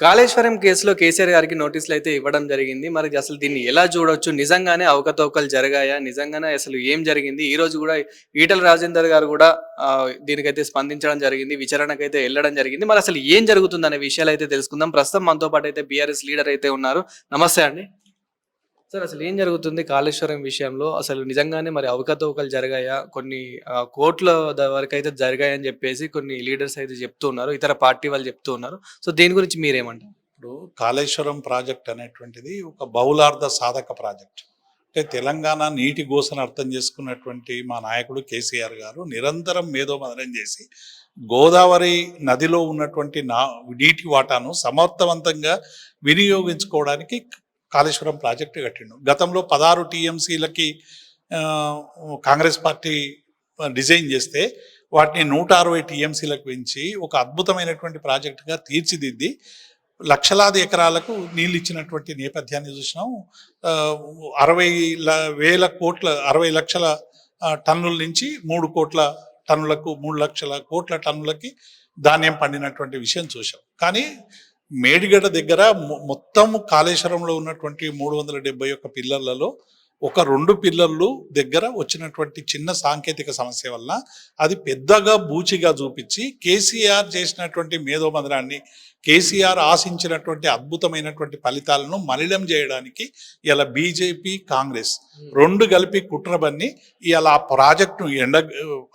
కాళేశ్వరం కేసులో కేసీఆర్ గారికి నోటీసులు అయితే ఇవ్వడం జరిగింది. మరి అసలు దీన్ని ఎలా చూడొచ్చు? నిజంగానే అవకతవకలు జరిగాయా? నిజంగానే అసలు ఏం జరిగింది? ఈ రోజు కూడా ఈటల రాజేందర్ గారు కూడా దీనికైతే స్పందించడం జరిగింది. విచారణకైతే వెళ్ళడం జరిగింది. మరి అసలు ఏం జరుగుతుంది అనే విషయాలు అయితే తెలుసుకుందాం. ప్రస్తుతం మనతో పాటు అయితే బీఆర్ఎస్ లీడర్ అయితే ఉన్నారు. నమస్తే అండి. సార్ అసలు ఏం జరుగుతుంది కాళేశ్వరం విషయంలో? అసలు నిజంగానే మరి అవకతవకలు జరిగాయా? కొన్ని ఆ, కోట్ల ద- వరకు అయితే జరిగాయని చెప్పేసి కొన్ని లీడర్స్ అయితే చెప్తూ ఉన్నారు ఇతర పార్టీ వాళ్ళు చెప్తూ ఉన్నారు. సో దీని గురించి మీరేమంటారు? ఇప్పుడు కాళేశ్వరం ప్రాజెక్ట్ అనేటువంటిది ఒక బహుళార్థ సాధక ప్రాజెక్ట్. అంటే తెలంగాణ నీటి గోసను అర్థం చేసుకున్నటువంటి మా నాయకుడు కేసీఆర్ గారు నిరంతరం మేధోమదనం చేసి గోదావరి నదిలో ఉన్నటువంటి నా నీటి వాటాను సమర్థవంతంగా వినియోగించుకోవడానికి కాళేశ్వరం ప్రాజెక్టు కట్టిండు. గతంలో పదహారు టీఎంసీలకి కాంగ్రెస్ పార్టీ డిజైన్ చేస్తే వాటిని నూట అరవై టీఎంసీలకు పెంచి ఒక అద్భుతమైనటువంటి ప్రాజెక్టుగా తీర్చిదిద్ది లక్షలాది ఎకరాలకు నీళ్ళు ఇచ్చినటువంటి నేపథ్యాన్ని చూసినాం. అరవై ల- వేల కోట్ల అరవై లక్షల టన్నుల నుంచి మూడు కోట్ల టన్నులకు మూడు లక్షల కోట్ల టన్నులకి ధాన్యం పండినటువంటి విషయం చూసాం కానీ మేడిగడ్డ దగ్గర మొత్తం కాళేశ్వరంలో ఉన్నటువంటి మూడు వందల డెబ్బై ఒక్క పిల్లర్లలో ఒక రెండు పిల్లర్లు దగ్గర వచ్చినటువంటి చిన్న సాంకేతిక సమస్య వల్ల అది పెద్దగా బూచిగా చూపించి కేసీఆర్ చేసినటువంటి మేధోమదనాన్ని కేసీఆర్ ఆశించినటువంటి అద్భుతమైనటువంటి ఫలితాలను మలినం చేయడానికి ఇలా బీజేపీ కాంగ్రెస్ రెండు కలిపి కుట్రబన్ని ఇలా ఆ ప్రాజెక్టును ఎండ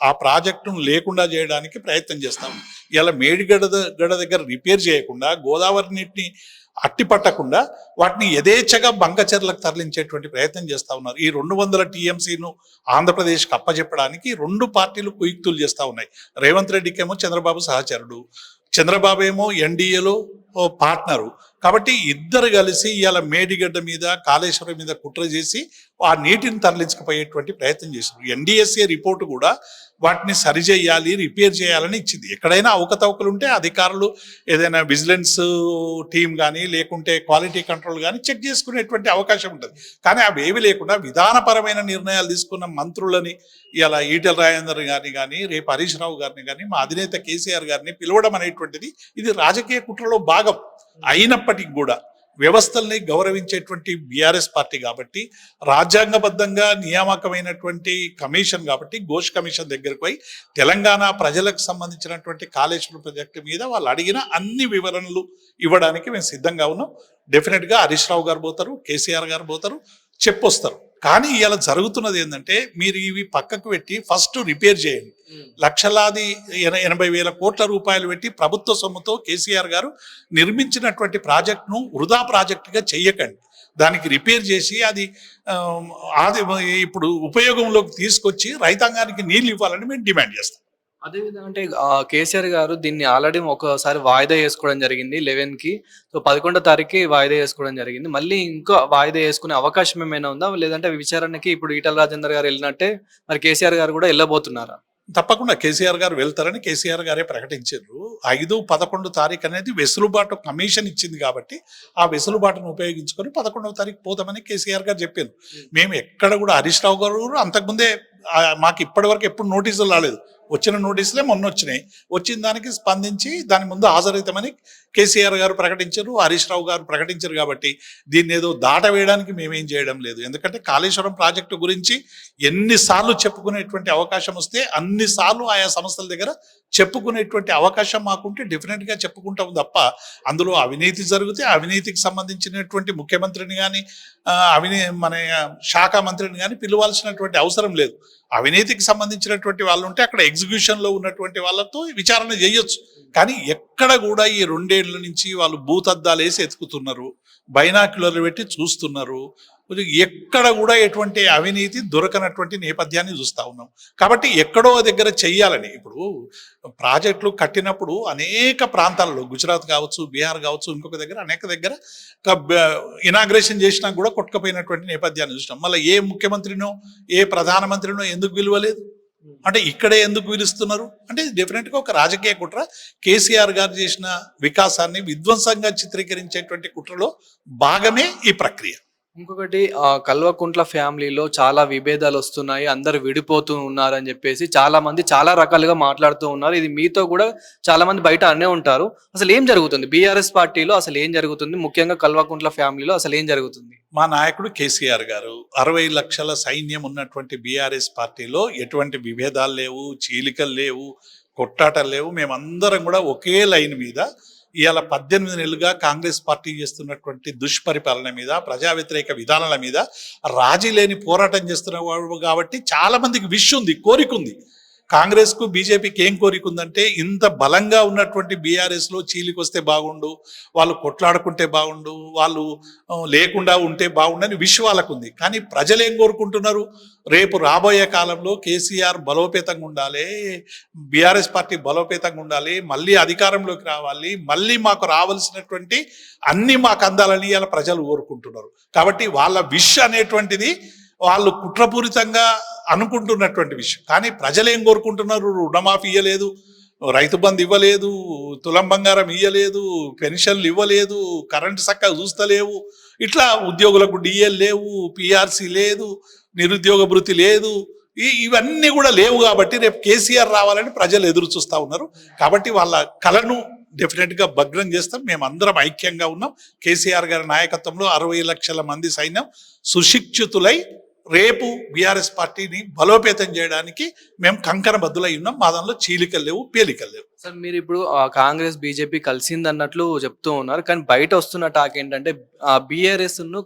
ఆ ప్రాజెక్టును లేకుండా చేయడానికి ప్రయత్నం చేస్తాం. ఇలా మేడిగడ్డ ద- గడ్డ దగ్గర రిపేర్ చేయకుండా గోదావరి నీటిని అట్టి పట్టకుండా వాటిని యథేచ్ఛగా బంకచెర్లకు తరలించేటువంటి ప్రయత్నం చేస్తా ఉన్నారు. ఈ రెండు వందల టీఎంసీను ఆంధ్రప్రదేశ్కి అప్పచెప్పడానికి రెండు పార్టీలు కుయుక్తులు చేస్తా ఉన్నాయి. రేవంత్ రెడ్డికేమో చంద్రబాబు సహచరుడు చంద్రబాబు ఏమో ఎన్డీఏలో పార్ట్నరు కాబట్టి ఇద్దరు కలిసి ఇవాళ మేడిగడ్డ మీద కాళేశ్వరం మీద కుట్ర చేసి ఆ నీటిని తరలించకపోయేటువంటి ప్రయత్నం చేశారు ఎన్డీఎస్ఏ రిపోర్టు కూడా వాటిని సరిచేయాలి రిపేర్ చేయాలని ఇచ్చింది. ఎక్కడైనా అవకతవకలు ఉంటే అధికారులు ఏదైనా విజిలెన్స్ టీం కానీ లేకుంటే క్వాలిటీ కంట్రోల్ కానీ చెక్ చేసుకునేటువంటి అవకాశం ఉంటుంది. కానీ అవి ఏవి లేకుండా విధానపరమైన నిర్ణయాలు తీసుకున్న మంత్రులని ఇలా ఈటెల రాజేందర్ గారిని కానీ రేపు హరీష్ రావు గారిని కానీ మా అధినేత కేసీఆర్ గారిని పిలవడం అనేటువంటిది ఇది రాజకీయ కుట్రలో భాగం. అయినప్పటికీ కూడా వ్యవస్థల్ని గౌరవించేటువంటి బీఆర్ఎస్ పార్టీ కాబట్టి రాజ్యాంగబద్ధంగా నియామకమైనటువంటి కమిషన్ కాబట్టి ఘోష్ కమిషన్ దగ్గరకు పోయి తెలంగాణ ప్రజలకు సంబంధించినటువంటి కాళేశ్వరం ప్రాజెక్టు మీద వాళ్ళు అడిగిన అన్ని వివరణలు ఇవ్వడానికి మేము సిద్ధంగా ఉన్నాం. డెఫినెట్గా హరీష్ రావు గారు పోతారు కేసీఆర్ గారు పోతారు చెప్పొస్తారు. కానీ ఇలా జరుగుతున్నది ఏంటంటే మీరు ఇవి పక్కకు పెట్టి ఫస్ట్ రిపేర్ చేయండి. లక్షలాది ఎన- ఎనభై వేల కోట్ల రూపాయలు పెట్టి ప్రభుత్వ సొమ్ముతో కేసీఆర్ గారు నిర్మించినటువంటి ప్రాజెక్టును వృధా ప్రాజెక్టుగా చెయ్యకండి. దానికి రిపేర్ చేసి అది ఆది ఇప్పుడు ఉపయోగంలోకి తీసుకొచ్చి రైతాంగానికి నీళ్ళు ఇవ్వాలని మేము డిమాండ్ చేస్తాం. అదే విధంగా అంటే కేసీఆర్ గారు దీన్ని ఆల్రెడీ ఒకసారి వాయిదా వేసుకోవడం జరిగింది లెవెన్కి. సో పదకొండో తారీఖు వాయిదా వేసుకోవడం జరిగింది. మళ్ళీ ఇంకో వాయిదా వేసుకునే అవకాశం ఏమైనా ఉందా? లేదంటే విచారణకి ఇప్పుడు ఈటల రాజేందర్ గారు వెళ్ళినట్టే మరి కేసీఆర్ గారు కూడా వెళ్ళబోతున్నారా? తప్పకుండా కేసీఆర్ గారు వెళ్తారని కేసీఆర్ గారే ప్రకటించారు. ఐదు పదకొండు తారీఖు అనేది వెసులుబాటు కమిషన్ ఇచ్చింది కాబట్టి ఆ వెసులుబాటును ఉపయోగించుకొని పదకొండవ తారీఖు పోతామని కేసీఆర్ గారు చెప్పారు. మేము ఎక్కడ కూడా హరీష్ రావు గారు అంతకుముందే మాకు ఇప్పటివరకు ఎప్పుడు నోటీసులు రాలేదు. వచ్చిన నోటీసులే మొన్న వచ్చినాయి. వచ్చిన దానికి స్పందించి దాని ముందు హాజరవుతామని కేసీఆర్ గారు ప్రకటించారు హరీష్ రావు గారు ప్రకటించారు కాబట్టి దీన్ని ఏదో దాట వేయడానికి మేమేం చేయడం లేదు. ఎందుకంటే కాళేశ్వరం ప్రాజెక్టు గురించి ఎన్నిసార్లు చెప్పుకునేటువంటి అవకాశం వస్తే అన్నిసార్లు ఆయా సంస్థల దగ్గర చెప్పుకునేటువంటి అవకాశం మాకుంటే డెఫినెట్గా చెప్పుకుంటాం తప్ప అందులో అవినీతి జరిగితే అవినీతికి సంబంధించినటువంటి ముఖ్యమంత్రిని కానీ అవినీ మన శాఖ మంత్రిని కానీ పిలవాల్సినటువంటి అవసరం లేదు. అవినీతికి సంబంధించినటువంటి వాళ్ళు ఉంటే అక్కడ ఎగ్జిక్యూషన్లో ఉన్నటువంటి వాళ్ళతో విచారణ చేయొచ్చు. కానీ ఎక్కడ కూడా ఈ రెండేళ్ళ నుంచి వాళ్ళు భూతద్దాలు వేసి ఎతుకుతున్నారు బైనాక్యులర్లు పెట్టి చూస్తున్నారు. ఎక్కడ కూడా ఎటువంటి అవినీతి దొరకనటువంటి నేపథ్యాన్ని చూస్తా ఉన్నాం. కాబట్టి ఎక్కడో దగ్గర చెయ్యాలని ఇప్పుడు ప్రాజెక్టులు కట్టినప్పుడు అనేక ప్రాంతాల్లో గుజరాత్ కావచ్చు బీహార్ కావచ్చు ఇంకొక దగ్గర అనేక దగ్గర ఇనాగ్రేషన్ చేసినా కూడా కొట్టుకపోయినటువంటి నేపథ్యాన్ని చూసినాం. మళ్ళీ ఏ ముఖ్యమంత్రినో ఏ ప్రధానమంత్రినో ఎందుకు విలువలేదు? అంటే ఇక్కడే ఎందుకు పిలుస్తున్నారు అంటే డెఫినెట్గా ఒక రాజకీయ కుట్ర. కేసీఆర్ గారు చేసిన వికాసాన్ని విధ్వంసంగా చిత్రీకరించేటువంటి కుట్రలో భాగమే ఈ ప్రక్రియ. ఇంకొకటి ఆ, కల్వకుంట్ల ఫ్యామిలీలో చాలా విభేదాలు వస్తున్నాయి. అందరు విడిపోతూ ఉన్నారు అని చెప్పేసి చాలా మంది చాలా రకాలుగా మాట్లాడుతూ ఉన్నారు. ఇది మీతో కూడా చాలా మంది బయట అనే ఉంటారు. అసలు ఏం జరుగుతుంది? బీఆర్ఎస్ పార్టీలో అసలు ఏం జరుగుతుంది? ముఖ్యంగా కల్వకుంట్ల ఫ్యామిలీలో అసలు ఏం జరుగుతుంది? మా నాయకుడు కేసీఆర్ గారు అరవై లక్షల సైన్యం ఉన్నటువంటి బీఆర్ఎస్ పార్టీలో ఎటువంటి విభేదాలు లేవు చీలికలు లేవు కొట్టాటలు లేవు. మేమందరం కూడా ఒకే లైన్ మీద ఇవాళ పద్దెనిమిది నెలలుగా కాంగ్రెస్ పార్టీ చేస్తున్నటువంటి దుష్పరిపాలన మీద ప్రజా వ్యతిరేక విధానాల మీద రాజీ లేని పోరాటం చేస్తున్నవాడు కాబట్టి చాలా మందికి విష్ ఉంది కోరిక ఉంది. కాంగ్రెస్కు బీజేపీకి ఏం కోరిక ఉందంటే ఇంత బలంగా ఉన్నటువంటి బీఆర్ఎస్లో చీలికొస్తే బాగుండు వాళ్ళు కొట్లాడుకుంటే బాగుండు వాళ్ళు లేకుండా ఉంటే బాగుండని విష్ ఉంది కానీ ప్రజలు ఏం కోరుకుంటున్నారు? రేపు రాబోయే కాలంలో కేసీఆర్ బలోపేతంగా ఉండాలి బీఆర్ఎస్ పార్టీ బలోపేతంగా ఉండాలి మళ్ళీ అధికారంలోకి రావాలి మళ్ళీ మాకు రావాల్సినటువంటి అన్ని మాకు అందాలని ఇలా ప్రజలు కోరుకుంటున్నారు. కాబట్టి వాళ్ళ విష్ అనేటువంటిది వాళ్ళు కుట్రపూరితంగా అనుకుంటున్నటువంటి విషయం. కానీ ప్రజలు ఏం కోరుకుంటున్నారు? రుణమాఫీ ఇవ్వలేదు రైతు బంధు ఇవ్వలేదు తులం బంగారం ఇవ్వలేదు పెన్షన్లు ఇవ్వలేదు కరెంటు చక్కగా చూస్తలేవు. ఇట్లా ఉద్యోగులకు డిఎల్ లేవు పిఆర్సి లేదు నిరుద్యోగ భృతి లేదు. ఇవన్నీ కూడా లేవు కాబట్టి రేపు కేసీఆర్ రావాలని ప్రజలు ఎదురు చూస్తూ ఉన్నారు. కాబట్టి వాళ్ళ కళను డెఫినెట్గా భగ్నం చేస్తాం. మేమందరం ఐక్యంగా ఉన్నాం. కేసీఆర్ గారి నాయకత్వంలో అరవై లక్షల మంది సైన్యం సుశిక్షితులై రేపు బీఆర్ఎస్ పార్టీని బలోపేతం చేయడానికి మేము కంకణ బద్దులై ఉన్నాం. మా దానిలో చీలికలు లేవు పేలికలు లేవు. సార్ మీరు ఇప్పుడు కాంగ్రెస్ బీజేపీ కలిసింది అన్నట్లు చెప్తూ ఉన్నారు. కానీ బయట వస్తున్న టాక్ ఏంటంటే బీఆర్ఎస్ను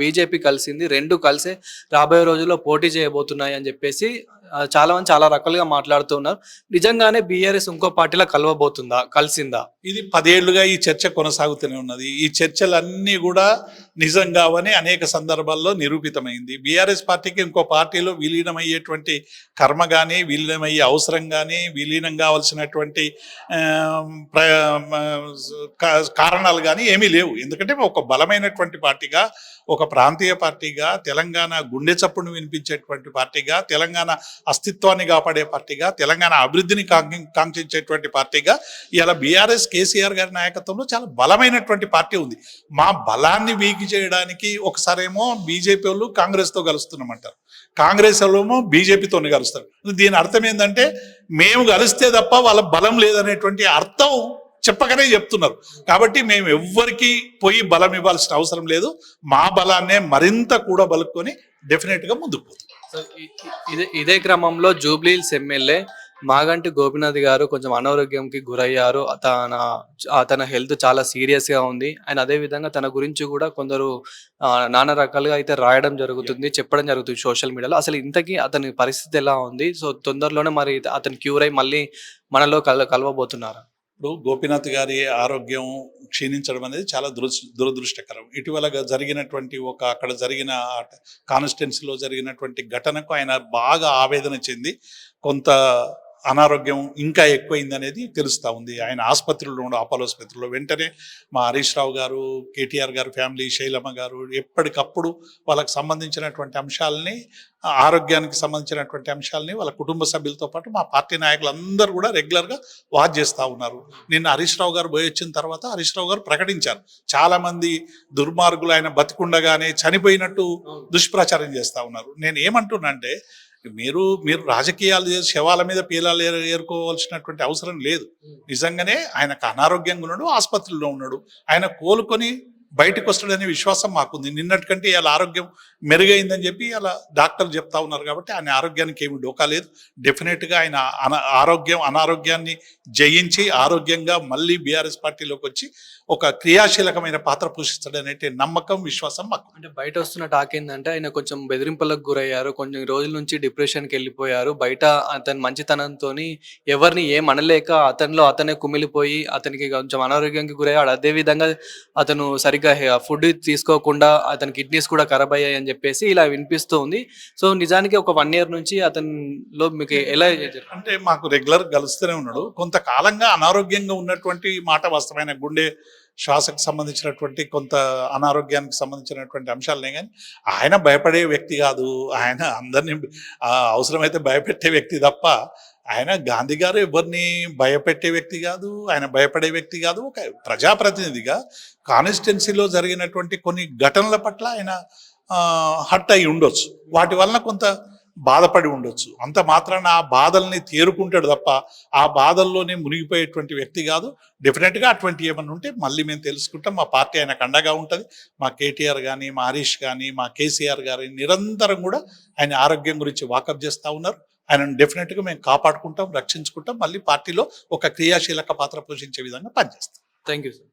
బీజేపీ కలిసింది రెండు కలిసే రాబోయే రోజుల్లో పోటీ చేయబోతున్నాయి అని చెప్పేసి చాలా మంది చాలా రకాలుగా మాట్లాడుతున్నారు నిజంగానే బీఆర్ఎస్ ఇంకో పార్టీలో కలవబోతుందా? కలిసిందా? ఇది పదేళ్ళుగా ఈ చర్చ కొనసాగుతూనే ఉన్నది. ఈ చర్చలన్నీ కూడా నిజం కావని అనేక సందర్భాల్లో నిరూపితమైంది. బీఆర్ఎస్ పార్టీకి ఇంకో పార్టీలో విలీనమయ్యేటువంటి కర్మ కానీ విలీనమయ్యే అవసరం కానీ విలీనం కావాల్సినటువంటి కారణాలు కానీ ఏమీ లేవు. ఎందుకంటే ఒక బలమైనటువంటి పార్టీగా ఒక ప్రాంతీయ పార్టీగా తెలంగాణ గుండె చప్పుడును వినిపించేటువంటి పార్టీగా తెలంగాణ అస్తిత్వాన్ని కాపాడే పార్టీగా తెలంగాణ అభివృద్ధిని కాంక్షించేటువంటి పార్టీగా ఇలా బీఆర్ఎస్ కేసీఆర్ గారి నాయకత్వంలో చాలా బలమైనటువంటి పార్టీ ఉంది. మా బలాన్ని వీకి చేయడానికి ఒకసారేమో బీజేపీ వాళ్ళు కాంగ్రెస్తో కలుస్తున్నామంటారు. కాంగ్రెస్ వాళ్ళేమో బీజేపీతోనే కలుస్తారు. దీని అర్థం ఏంటంటే మేము కలిస్తే తప్ప వాళ్ళ బలం లేదనేటువంటి అర్థం చెప్పకనే చెప్తున్నారు. కాబట్టి మేము ఎవ్వరికి పోయి బలం ఇవ్వాల్సిన అవసరం లేదు. మా బలాన్నే మరింత కూడా బలుక్కొని డెఫినెట్గా ముందుకు పోతుంది సో ఇదే ఇదే క్రమంలో జూబ్లీహిల్స్ ఎమ్మెల్యే మాగంటి గోపినాథ్ గారు కొంచెం అనారోగ్యంకి గురయ్యారు. తన తన హెల్త్ చాలా సీరియస్గా ఉంది. అండ్ అదే విధంగా తన గురించి కూడా కొందరు నానా రకాలుగా అయితే రాయడం జరుగుతుంది చెప్పడం జరుగుతుంది సోషల్ మీడియాలో. అసలు ఇంతకీ అతని పరిస్థితి ఎలా ఉంది? సో తొందరలోనే మరి అతను క్యూర్ అయి మళ్ళీ మనలో కల కలవబోతున్నారు? ఇప్పుడు గోపీనాథ్ గారి ఆరోగ్యం క్షీణించడం అనేది చాలా దురదృ దురదృష్టకరం. ఇటీవల జరిగినటువంటి ఒక అక్కడ జరిగిన కాన్స్టిట్యున్సీలో జరిగినటువంటి ఘటనకు ఆయన బాగా ఆవేదన చెంది కొంత అనారోగ్యం ఇంకా ఎక్కువైంది అనేది తెలుస్తూ ఉంది. ఆయన ఆసుపత్రిలో ఉండే అపోలో ఆసుపత్రిలో వెంటనే మా హరీష్ రావు గారు కేటీఆర్ గారు ఫ్యామిలీ శైలమ్మ గారు ఎప్పటికప్పుడు వాళ్ళకి సంబంధించినటువంటి అంశాలని ఆరోగ్యానికి సంబంధించినటువంటి అంశాలని వాళ్ళ కుటుంబ సభ్యులతో పాటు మా పార్టీ నాయకులందరూ కూడా రెగ్యులర్గా వాచ్ చేస్తూ ఉన్నారు. నిన్న హరీష్ రావు గారు పోయి వచ్చిన తర్వాత హరీష్ రావు గారు ప్రకటించారు. చాలా మంది దుర్మార్గులు ఆయన బతికుండగానే చనిపోయినట్టు దుష్ప్రచారం చేస్తా ఉన్నారు. నేను ఏమంటున్నానంటే మీరు మీరు రాజకీయాలు చేసి శవాల మీద పీలాలు ఏరు- ఏరుకోవాల్సినటువంటి అవసరం లేదు. నిజంగానే ఆయనకు అనారోగ్యంగా ఉన్నాడు ఆసుపత్రిలో ఉన్నాడు. ఆయన కోలుకొని బయటకు వస్తాడనే విశ్వాసం మాకుంది. నిన్నటికంటే ఇలా ఆరోగ్యం మెరుగైందని చెప్పి అలా డాక్టర్లు చెప్తా ఉన్నారు కాబట్టి ఆయన ఆరోగ్యానికి ఏమి డోకా లేదు. డెఫినెట్గా ఆయన అన ఆరోగ్యం అనారోగ్యాన్ని జయించి ఆరోగ్యంగా మళ్ళీ బీఆర్ఎస్ పార్టీలోకి వచ్చి ఒక క్రియాశీలకమైన పాత్ర పోషిస్తాడనే నమ్మకం విశ్వాసం మాకు. అంటే బయట వస్తున్న టాక్ ఏంటంటే ఆయన కొంచెం బెదిరింపులకు గురయ్యారు. కొంచెం రోజుల నుంచి డిప్రెషన్కి వెళ్ళిపోయారు. బయట అతని మంచితనంతో ఎవరిని ఏం అనలేక అతనిలో అతనే కుమిలిపోయి అతనికి కొంచెం అనారోగ్యానికి గురయ్యాడు. అదే విధంగా అతను సరిగ్గా ఫుడ్ తీసుకోకుండా అతని కిడ్నీస్ కూడా ఖరాబ్ అయ్యాయి అని చెప్పేసి ఇలా వినిపిస్తూ ఉంది సో నిజానికి ఒక వన్ ఇయర్ నుంచి అతనిలో మీకు ఎలా అంటే మాకు రెగ్యులర్ కలుస్తూనే ఉన్నాడు. కొంతకాలంగా అనారోగ్యంగా ఉన్నటువంటి మాట వాస్తవమైన గుండె శ్వాసకు సంబంధించినటువంటి కొంత అనారోగ్యానికి సంబంధించినటువంటి అంశాలనే కానీ ఆయన భయపడే వ్యక్తి కాదు. ఆయన అందరినీ అవసరమైతే భయపెట్టే వ్యక్తి తప్ప ఆయన గాంధీ గారు ఎవరిని భయపెట్టే వ్యక్తి కాదు ఆయన భయపడే వ్యక్తి కాదు ఒక ప్రజాప్రతినిధిగా కాన్స్టిట్యున్సీలో జరిగినటువంటి కొన్ని ఘటనల పట్ల ఆయన హట్ అయి ఉండొచ్చు. వాటి వలన కొంత బాధపడి ఉండొచ్చు. అంత మాత్రాన ఆ బాధల్ని తేరుకుంటాడు తప్ప ఆ బాధల్లోనే మునిగిపోయేటువంటి వ్యక్తి కాదు. డెఫినెట్గా అటువంటి ఏమైనా ఉంటే మళ్ళీ మేము తెలుసుకుంటాం. మా పార్టీ ఆయనకు అండగా ఉంటుంది. మా కేటీఆర్ కానీ మా హరీష్ కానీ మా కేసీఆర్ గారి నిరంతరం కూడా ఆయన ఆరోగ్యం గురించి వాకప్ చేస్తూ ఉన్నారు. ఆయనను డెఫినెట్గా మేము కాపాడుకుంటాం రక్షించుకుంటాం. మళ్ళీ పార్టీలో ఒక క్రియాశీలక పాత్ర పోషించే విధంగా పనిచేస్తాం. Thank you sir